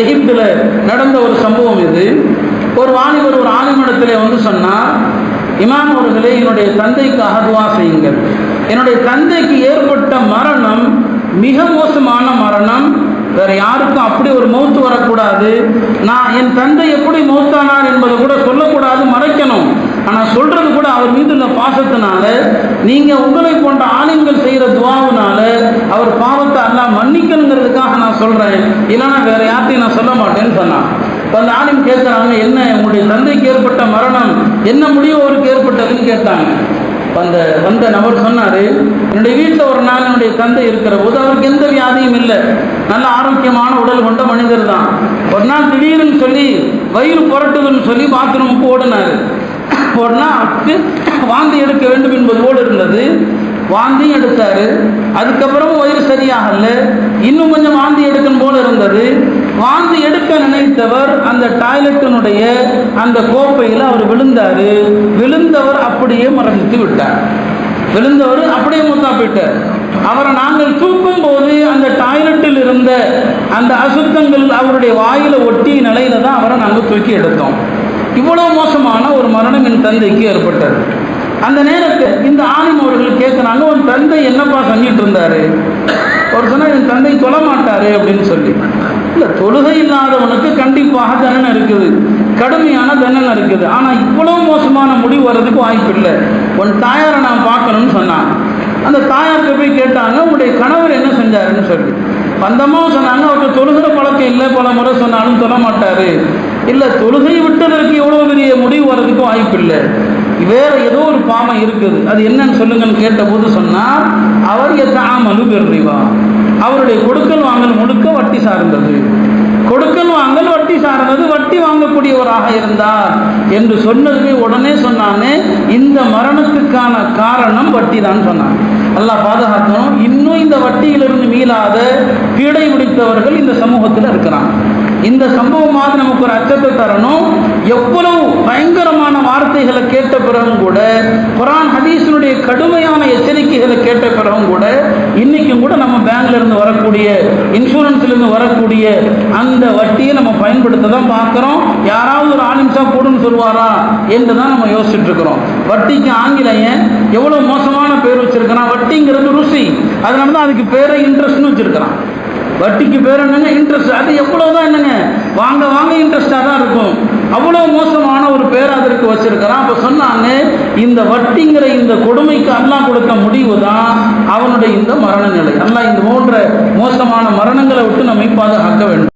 எகிப்தில் நடந்த ஒரு சம்பவம் இது. ஒரு வாலிபர் ஒரு ஆலிமிடத்தில் வந்து சொன்னார் இமாம் அவர்களே என்னுடைய தந்தைக்காக துவா செய்யுங்கள். என்னுடைய தந்தைக்கு ஏற்பட்ட மரணம் மிக மோசமான மரணம். வேற யாருக்கும் அப்படி ஒரு மௌத்து வரக்கூடாது. நான் என் தந்தை எப்படி மௌத்தானார் என்பதை கூட சொல்லக்கூடாது மறைக்கணும். ஆனால் சொல்றது கூட அவர் மீது உள்ள பாசத்தினால நீங்க உங்களை போன்ற ஆலயங்கள் செய்கிற துவாவினால அவர் பாவத்தை எல்லாம் மன்னிக்கணுங்கிறதுக்காக நான் சொல்றேன். இல்லைன்னா வேற யார்ட்டையும் நான் சொல்ல மாட்டேன்னு சொன்னான். இப்போ அந்த ஆலிம் கேட்குறாங்க என்ன உங்களுடைய தந்தைக்கு ஏற்பட்ட மரணம்? என்ன முடிவு அவருக்கு ஏற்பட்டதுன்னு கேட்டாங்க. அந்த வந்த நபர் சொன்னார் என்னுடைய வீட்டில் ஒரு நாள் என்னுடைய தந்தை இருக்கிற போது அவருக்கு எந்த வியாதியும் இல்லை. நல்ல ஆரோக்கியமான உடல் கொண்ட மனிதர் தான். ஒரு நாள் திடீர்னு சொல்லி வயிறு புரட்டுதுன்னு சொல்லி பாத்ரூமுக்கு ஓடினார். ஓடினா அதுக்கு வாந்தி எடுக்க வேண்டும் என்பது போல் இருந்தது. வாந்தியும் எடுத்தாரு. அதுக்கப்புறமும் வயிறு சரியாகல. இன்னும் கொஞ்சம் வாந்தி எடுக்கணும் போல இருந்தது. வாந்தி எடுக்க நினைத்தவர் அந்த டாய்லெட்டினுடைய அந்த கோப்பையில் அவர் விழுந்தார். விழுந்தவர் அப்படியே மறந்துட்டு விட்டார். விழுந்தவர் அப்படியே மூத்தா போயிட்டார். அவரை நாங்கள் தூக்கும் போது அந்த டாய்லெட்டில் இருந்த அந்த அசுத்தங்கள் அவருடைய வாயில ஒட்டிய நிலையில தான் அவரை நாங்கள் தூக்கி எடுத்தோம். இவ்வளவு மோசமான ஒரு மரணம் என் தந்தைக்கு ஏற்பட்டது. அந்த நேரத்தில் இந்த ஆலிம் அவர்கள் கேட்குறாங்க உன் தந்தை என்னப்பா செஞ்சிட்டு இருந்தாரு? ஒரு சொன்னால் என் தந்தை தொழ மாட்டாரு அப்படின்னு சொல்லி. இல்லை தொழுகை இல்லாதவனுக்கு கண்டிப்பாக தண்டனை இருக்குது. கடுமையான தண்டனை இருக்குது. ஆனால் இவ்வளோ மோசமான முடிவு வர்றதுக்கு வாய்ப்பு இல்லை. உன் தாயாரை நான் பார்க்கணும்னு சொன்னான் அந்த தாயார்கிட்ட போய் கேட்டாங்க உங்களுடைய கணவர் என்ன செஞ்சாருன்னு சொல்லி. வந்தமாக சொன்னாங்க அவருக்கு தொழுகிற பழக்கம் இல்லை பல முறை சொன்னாலும் சொல்ல மாட்டார். இல்லை தொழுகை விட்டதற்கு எவ்வளோ பெரிய முடிவு வர்றதுக்கு வாய்ப்பு இல்லை வேற ஏதோ ஒரு பாவம் இருக்குது. அது என்னன்னு சொல்லுங்கன்னு கேட்டபோது சொன்னால் அவர் எத்தாமலு பெருவா அவருடைய கொடுக்கல் வாங்கல் முழுக்க வட்டி சார்ந்தது. கொடுக்கல் வாங்கல் வட்டி சார்ந்தது வட்டி வாங்கக்கூடியவராக இருந்தார் என்று சொன்னதுக்கு உடனே சொன்னானே இந்த மரணத்துக்கான காரணம் வட்டி தான் சொன்னான். அல்லாஹ் பாதுகாக்கணும். இன்னும் இந்த வட்டியிலிருந்து மீளாத பீடை பிடித்தவர்கள் இந்த சமூகத்தில் இருக்கிறான் இந்த சம்பவமாக நமக்கு ஒரு அச்சத்தை தரணும். எவ்வளவு பயங்கரமான வார்த்தைகளை கேட்ட பிறகும் கூட குரான் ஹதீஸினுடைய கடுமையான எச்சரிக்கைகளை கேட்ட பிறகும் கூட இன்னைக்கும் கூட நம்ம பேங்க்ல இருந்து வரக்கூடிய இன்சூரன்ஸ்லேருந்து வரக்கூடிய அந்த வட்டியை நம்ம பயன்படுத்த தான் பார்க்குறோம். யாராவது ஒரு ஆலிம்சா போடுன்னு சொல்லுவாரா என்று தான் நம்ம யோசிச்சுட்டு இருக்கிறோம். வட்டிக்கு ஆங்கிலேயன் எவ்வளோ மோசமான பேர் வச்சிருக்கிறான். வட்டிங்கிறது ருசி. அதனால தான் அதுக்கு பேரை இன்ட்ரெஸ்ட்னு வச்சிருக்கிறான். வட்டிக்கு பேர் என்னங்க? இன்ட்ரெஸ்ட் அது எவ்வளோ தான் என்னங்க? வாங்க வாங்க இன்ட்ரெஸ்டாக தான் இருக்கும். அவ்வளோ மோசமான ஒரு பேர் அதற்கு வச்சிருக்கிறான். அப்போ சொன்னாங்க இந்த வட்டிங்கிற இந்த கொடுமைக்கு அல்லாஹ் கொடுத்த முடிவு தான் அவனுடைய இந்த மரணநிலை நிலை. இந்த போன்ற மோசமான மரணங்களை விட்டு நம்மை பாதுகாக்க வேண்டும்.